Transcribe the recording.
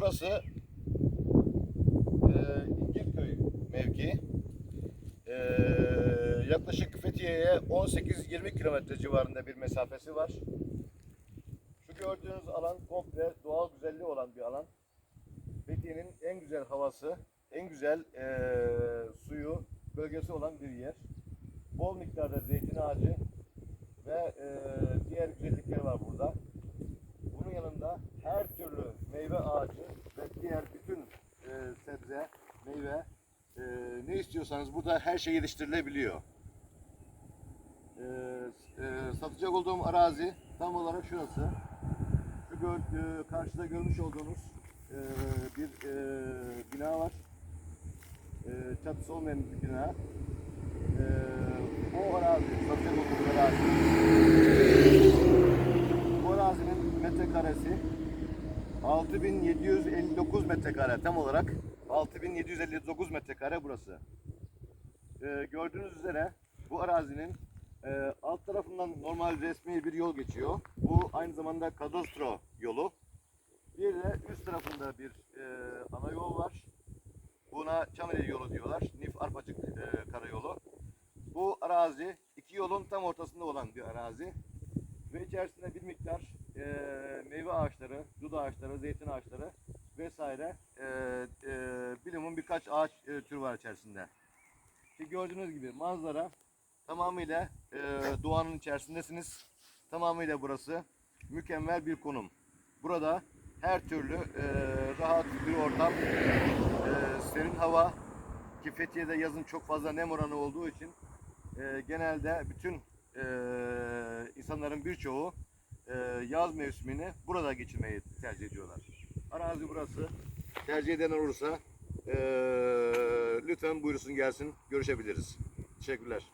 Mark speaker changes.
Speaker 1: burası e, İncirköy mevki. E, yaklaşık Fethiye'ye 18-20 kilometre civarında bir mesafesi var. Şu gördüğünüz alan komple doğal güzelliği olan bir alan. Fethiye'nin en güzel havası, en güzel e, suyu, bölgesi olan bir yer. Bol miktarda zeytin ağacı ve e, diğer güzellikler var burada. Bunun yanında her türlü meyve ağacı ve diğer bütün e, sebze, meyve e, ne istiyorsanız burada her şey yetiştirilebiliyor. E, e, satacak olduğum arazi tam olarak şurası. Şu gör, e, karşıda görmüş olduğunuz e, bir e, bina var. E, çatısı olmayan bir bina. E, o arazi, satacak olduğum arazi. Bu arazinin metrekaresi 6759 metrekare tam olarak 6759 metrekare burası. Ee, gördüğünüz üzere bu arazinin e, alt tarafından normal resmi bir yol geçiyor. Bu aynı zamanda kadastro yolu. Bir de üst tarafında bir e, ana yol var. Buna Çameli yolu diyorlar. Nif Arpacık e, karayolu. Bu arazi iki yolun tam ortasında olan bir arazi ve içerisinde bir miktar e, meyve ağaçları, dut ağaçları, zeytin ağaçları vesaire e, birkaç ağaç e, türü var içerisinde. İşte gördüğünüz gibi manzara tamamıyla e, doğanın içerisindesiniz. Tamamıyla burası mükemmel bir konum. Burada her türlü e, rahat bir ortam, e, serin hava ki Fethiye'de yazın çok fazla nem oranı olduğu için e, genelde bütün e, insanların birçoğu e, yaz mevsimini burada geçirmeyi tercih ediyorlar. Arazi burası. Tercih eden olursa e, lütfen buyursun gelsin görüşebiliriz. Teşekkürler.